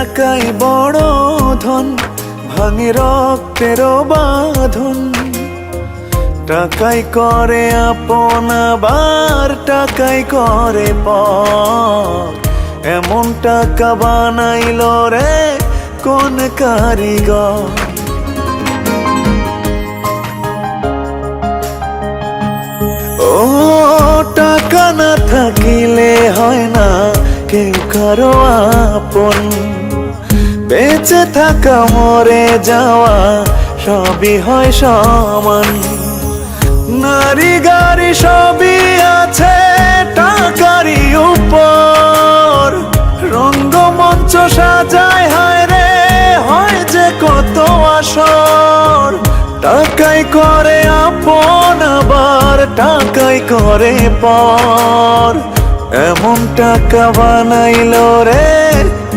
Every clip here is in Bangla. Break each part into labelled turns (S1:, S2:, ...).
S1: টাকাই বড় ধন, ভাঙে রক্তের বাঁধন। টাকাই করে আপন, আবার টাকাই করে পর এমন টাকা বানাইল রে, কোন কারিগর? টাকা না থাকিলে হয় না, কেউ কারও আপন। বেঁচে থাকা, মরে যাওয়া, সবই হয় সমান। নারী গাড়ি সবই আছে টাকারই উপর। রঙ্গমঞ্চ সাজায়, হায় রে, হয় যে কত আসর। টাকাই করে আপন আবার, টাকাই করে পর। এমন টাকা বানাইল রে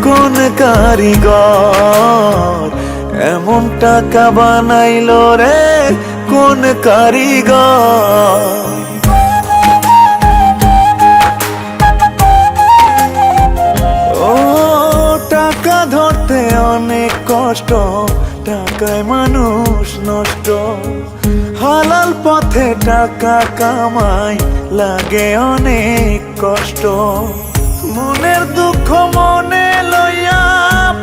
S1: কোন কারিগর? এমন টাকা বানাইল রে কোন কারিগর? ও, টাকা ধরতে অনেক কষ্ট, টাকায় মানুষ নষ্ট। হালাল পথে টাকা কামাই লাগে অনেক কষ্ট। মনের দুঃখ মনে লইয়া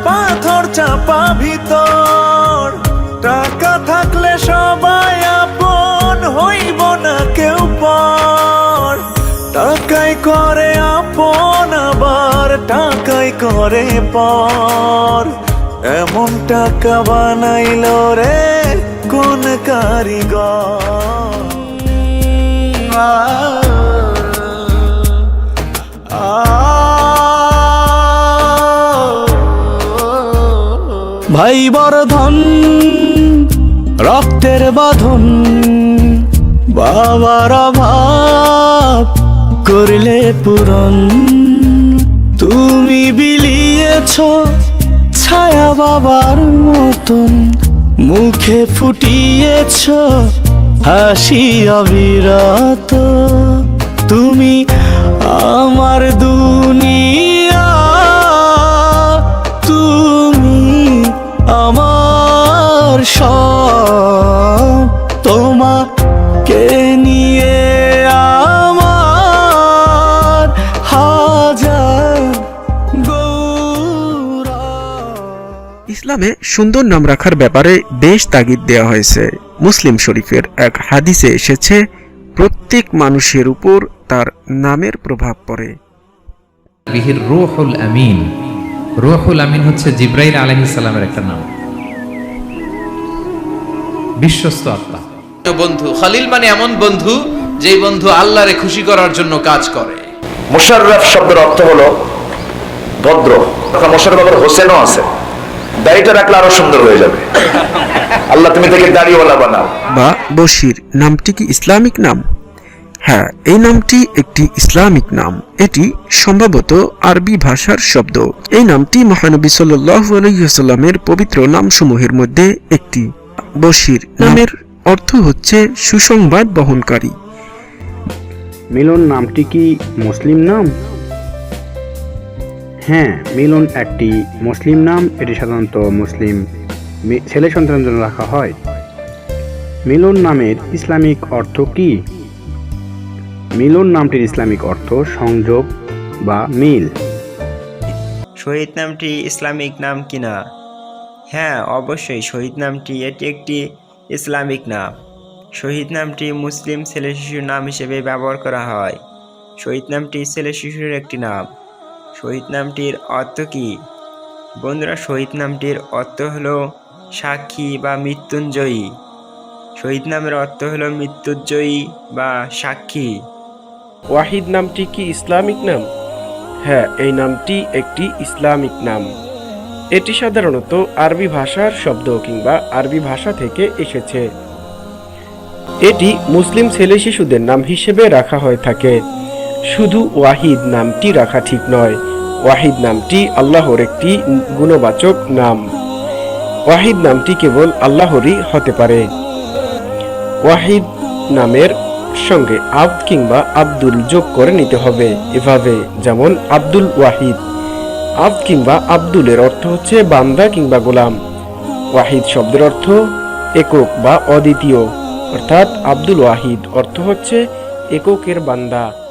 S1: পাথর চাপা ভিতর। টাকা থাকলে সবাই আপন, হইব না কেউ পর। টাকাই করে আপন, আবার টাকাই করে পর। এমন টাকা বানাইল রে কোন কারিগর।
S2: ভাই বর্ধন, রক্তের বাঁধন, বাবার অভাব করলে পূরণ। তুমি বিলিয়েছ ছায়া বাবার মতন, মুখে ফুটিয়েছ হাসি অবিরত। তুমি আমার দুনিয়া সব তোমাকে নিয়ে আমার হাজার
S3: ইসলামে সুন্দর নাম রাখার ব্যাপারে বেশ তাগিদ দেওয়া হয়েছে। মুসলিম শরীফের এক হাদিসে এসেছে প্রত্যেক মানুষের উপর তার নামের প্রভাব পড়ে।
S4: বিহির রুহুল আমিন। রুহুল আমিন হচ্ছে জিব্রাইল আলহিসাল্লামের একটা নাম। বিশ্বস্ত আত্মা।
S5: বন্ধু খালিল মানে এমন বন্ধু যেই বন্ধু আল্লাহরে খুশি করার জন্য কাজ করে।
S6: মোশাররফ শব্দের অর্থ হলো ভদ্র। মোশাররফ আবার হোসেনও আছে। দাড়িটা রাখলে আরও সুন্দর হয়ে যাবে। আল্লাহ তুমি থেকে দাড়িওয়ালা বানাও।
S3: বা বশির নামটি কি ইসলামিক নাম? হ্যাঁ এই নামটি একটি ইসলামিক নাম। এটি সম্ভবত আরবি ভাষার শব্দ। এই নামটি মহানবী সাল্লাহ আলহিহাস্লামের পবিত্র নামসমূহের মধ্যে একটি। বশির নামের অর্থ হচ্ছে সুসংবাদ বহনকারী।
S7: মিলন নামটি কি মুসলিম নাম? হ্যাঁ মিলন একটি মুসলিম নাম। এটি সাধারণত মুসলিম ছেলে সন্তানের জন্য রাখা হয়। মিলন নামের ইসলামিক অর্থ কি? মিলন নামটির ইসলামিক অর্থ সংযোগ বা মিল।
S8: শহীদ নামটি ইসলামিক নাম কিনা? হ্যাঁ অবশ্যই। শহীদ নামটি এটি একটি ইসলামিক নাম। শহীদ নামটি মুসলিম ছেলে শিশুর নাম হিসেবে ব্যবহার করা হয়। শহীদ নামটি ছেলে শিশুর একটি নাম। শহীদ নামটির অর্থ কী? বন্ধুরা, শহীদ নামটির অর্থ হলো সাক্ষী বা মৃত্যুঞ্জয়ী। শহীদ নামের অর্থ হলো মৃত্যুঞ্জয়ী বা সাক্ষী।
S9: ওয়াহিদ নামটি কি ইসলামিক নাম? হ্যাঁ এই নামটি একটি ইসলামিক নাম। এটি সাধারণত আরবি ভাষার শব্দ কিংবা আরবি ভাষা থেকে এসেছে। এটি মুসলিম ছেলে শিশুদের নাম হিসেবে রাখা হয়ে থাকে। শুধু ওয়াহিদ নামটি রাখা ঠিক নয়, ওয়াহিদ নামটি আল্লাহর একটি গুণবাচক নাম। ওয়াহিদ নামটি কেবল আল্লাহরই হতে পারে। ওয়াহিদ নামের সঙ্গে আব্দ কিংবা আব্দুল যোগ করে নিতে হবে এভাবে, যেমন আব্দুল ওয়াহিদ। আব কিংবা আব্দুলের অর্থ হচ্ছে বান্দা কিংবা গোলাম। ওয়াহিদ শব্দের অর্থ একক বা অদ্বিতীয়। অর্থাৎ আব্দুল ওয়াহিদ অর্থ হচ্ছে এককের বান্দা।